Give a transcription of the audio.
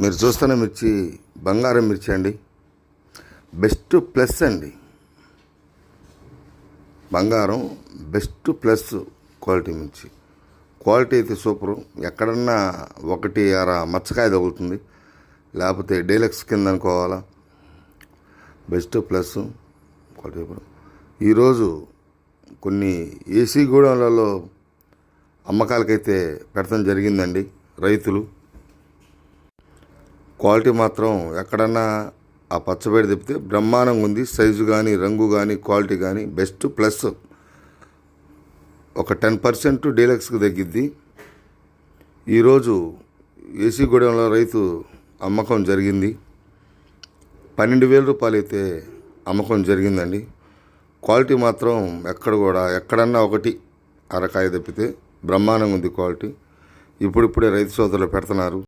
మీరు చూస్తున్న మిర్చి బంగారం మిర్చి అండి. బెస్ట్ ప్లస్ అండి. బంగారం బెస్ట్ ప్లస్ క్వాలిటీ మిర్చి. క్వాలిటీ అయితే సూపరు. ఎక్కడన్నా ఒకటి అర మచ్చకాయ తగులుతుంది. లేకపోతే డీలక్స్ కింద అనుకోవాలా. బెస్ట్ ప్లస్ క్వాలిటీ ఈరోజు కొన్ని ఏసీ గూడెంలలో అమ్మకాలకైతే పెడతాం జరిగిందండి. రైతులు క్వాలిటీ మాత్రం ఎక్కడన్నా ఆ పచ్చబేడి తిప్పితే బ్రహ్మాండంగా ఉంది. సైజు కానీ రంగు కానీ క్వాలిటీ కానీ బెస్ట్ ప్లస్ ఒక టెన్ పర్సెంట్ డీలక్స్కి తగ్గిద్ది. ఈరోజు ఏసీ గూడెంలో రైతు అమ్మకం జరిగింది. పన్నెండు వేల రూపాయలు అయితే అమ్మకం జరిగిందండి. క్వాలిటీ మాత్రం ఎక్కడ కూడా ఎక్కడన్నా ఒకటి అరకాయ తప్పితే బ్రహ్మాండంగా ఉంది క్వాలిటీ. ఇప్పుడిప్పుడే రైతు సోదరులు పెడుతున్నారు.